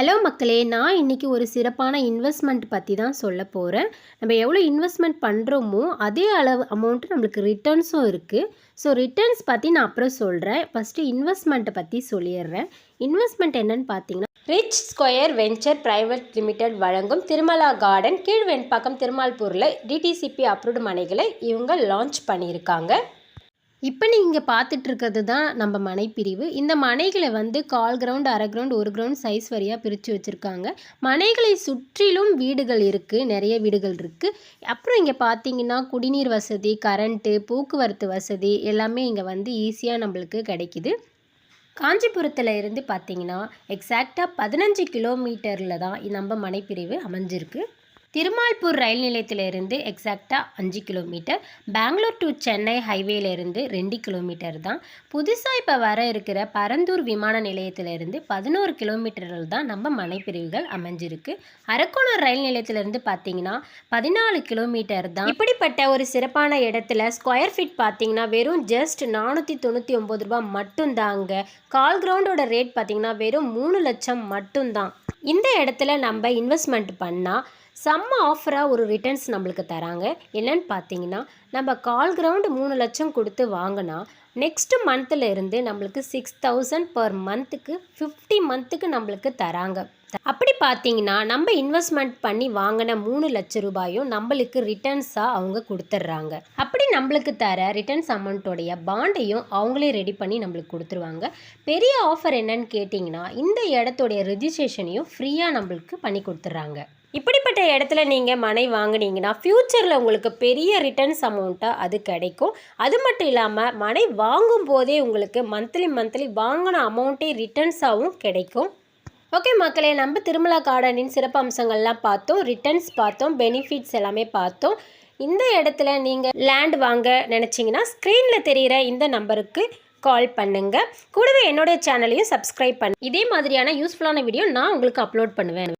Hello மக்களே நான் இன்றைக்கி ஒரு சிறப்பான இன்வெஸ்ட்மெண்ட் பற்றி தான் சொல்ல போகிறேன் நம்ம எவ்வளோ இன்வெஸ்ட்மெண்ட் பண்ணுறோமோ அதே அளவு அமௌண்ட்டு நம்மளுக்கு ரிட்டர்ன்ஸும் இருக்குது ஸோ ரிட்டர்ன்ஸ் பற்றி நான் அப்புறம் சொல்கிறேன் ஃபஸ்ட்டு இன்வெஸ்ட்மெண்ட்டை பற்றி சொல்லிடுறேன். இன்வெஸ்ட்மெண்ட் என்னென்னு பார்த்தீங்கன்னா Rich Square Venture Private Limited வழங்கும் திருமலா கார்டன் கீழ் வெண்பாக்கம் திருமால்பூரில் டிடிசிபி அப்ரூவ்டு மனைகளை இவங்க லான்ச் பண்ணியிருக்காங்க. இப்போ நீங்கள் பார்த்துட்டு இருக்கிறது தான் நம்ம மனைப்பிரிவு. இந்த மனைகளை வந்து கால் கிரவுண்ட் அரை கிரவுண்ட் ஒரு கிரவுண்ட் சைஸ் வரியாக பிரித்து வச்சுருக்காங்க. மனைகளை சுற்றிலும் வீடுகள் இருக்குது நிறைய வீடுகள் இருக்குது அப்புறம் இங்கே பார்த்தீங்கன்னா குடிநீர் வசதி கரண்ட்டு போக்குவரத்து வசதி எல்லாமே இங்கே வந்து ஈஸியாக நம்மளுக்கு கிடைக்குது. காஞ்சிபுரத்தில் இருந்து பார்த்தீங்கன்னா எக்ஸாக்டாக பதினஞ்சு கிலோமீட்டரில் தான் நம்ம மனைப்பிரிவு அமைஞ்சிருக்கு. திருமால்பூர் ரயில் நிலையத்திலிருந்து எக்ஸாக்டாக அஞ்சு கிலோமீட்டர் பெங்களூர் டு சென்னை ஹைவேலேருந்து ரெண்டு கிலோமீட்டர் தான். புதுசாக இப்போ வர இருக்கிற பரந்தூர் விமான நிலையத்திலிருந்து பதினோரு கிலோமீட்டரில் தான் நம்ம மனைப்பிரிவுகள் அமைஞ்சிருக்கு. அரக்கோணம் ரயில் நிலையத்திலிருந்து பார்த்தீங்கன்னா பதினாலு கிலோமீட்டர் தான். இப்படிப்பட்ட ஒரு சிறப்பான இடத்துல ஸ்கொயர் ஃபீட் பார்த்தீங்கன்னா வெறும் ஜஸ்ட் நானூற்றி தொண்ணூற்றி ஒம்பது ரூபா மட்டும்தாங்க. கால் கிரவுண்டோட ரேட் பார்த்தீங்கன்னா வெறும் மூணு லட்சம் மட்டும்தான். இந்த இடத்துல நம்ம இன்வெஸ்ட்மெண்ட் பண்ணால் செம்ம ஆஃபராக ஒரு ரிட்டர்ன்ஸ் நம்மளுக்கு தராங்க. என்னன்னு பார்த்தீங்கன்னா நம்ம கால் கிரவுண்டு மூணு லட்சம் கொடுத்து வாங்கினா நெக்ஸ்ட் மந்த்தில் இருந்து நம்மளுக்கு சிக்ஸ் தௌசண்ட் பர் மந்த்துக்கு ஃபிஃப்டி மந்த்துக்கு நம்மளுக்கு தராங்க. அப்படி பார்த்தீங்கன்னா நம்ம இன்வெஸ்ட்மெண்ட் பண்ணி வாங்கின மூணு லட்ச ரூபாயும் நம்மளுக்கு ரிட்டர்ன்ஸாக அவங்க கொடுத்துட்றாங்க. நம்மளுக்கு தர ரிட்டர்ன்ஸ் அமௌண்ட்டோடைய பாண்டையும் அவங்களே ரெடி பண்ணி நம்மளுக்கு கொடுத்துருவாங்க. பெரிய ஆஃபர் என்னன்னு கேட்டிங்கன்னா இந்த இடத்தோடைய ரிஜிஸ்ட்ரேஷனையும் ஃப்ரீயாக நம்மளுக்கு பண்ணி கொடுத்துட்றாங்க. இப்படிப்பட்ட இடத்துல நீங்கள் மனை வாங்கினீங்கன்னா ஃப்யூச்சரில் உங்களுக்கு பெரிய ரிட்டர்ன்ஸ் அமௌண்ட்டாக அது கிடைக்கும். அது மட்டும் இல்லாமல் மனை வாங்கும் போதே உங்களுக்கு மந்த்லி மந்த்லி வாங்கின அமௌண்ட்டே ரிட்டர்ன்ஸாகவும் கிடைக்கும். ஓகே மக்களே நம்ம திருமலா கார்டனின் சிறப்பு அம்சங்கள்லாம் பார்த்தோம் ரிட்டர்ன்ஸ் பார்த்தோம் பெனிஃபிட்ஸ் எல்லாமே பார்த்தோம். இந்த இடத்துல நீங்கள் லேண்ட் வாங்க நினச்சிங்கன்னா ஸ்க்ரீனில் தெரிகிற இந்த நம்பருக்கு கால் பண்ணுங்கள் கூடவே என்னுடைய சேனலையும் சப்ஸ்கிரைப் பண்ணு. இதே மாதிரியான யூஸ்ஃபுல்லான வீடியோ நான் உங்களுக்கு அப்லோட் பண்ணுவேன்.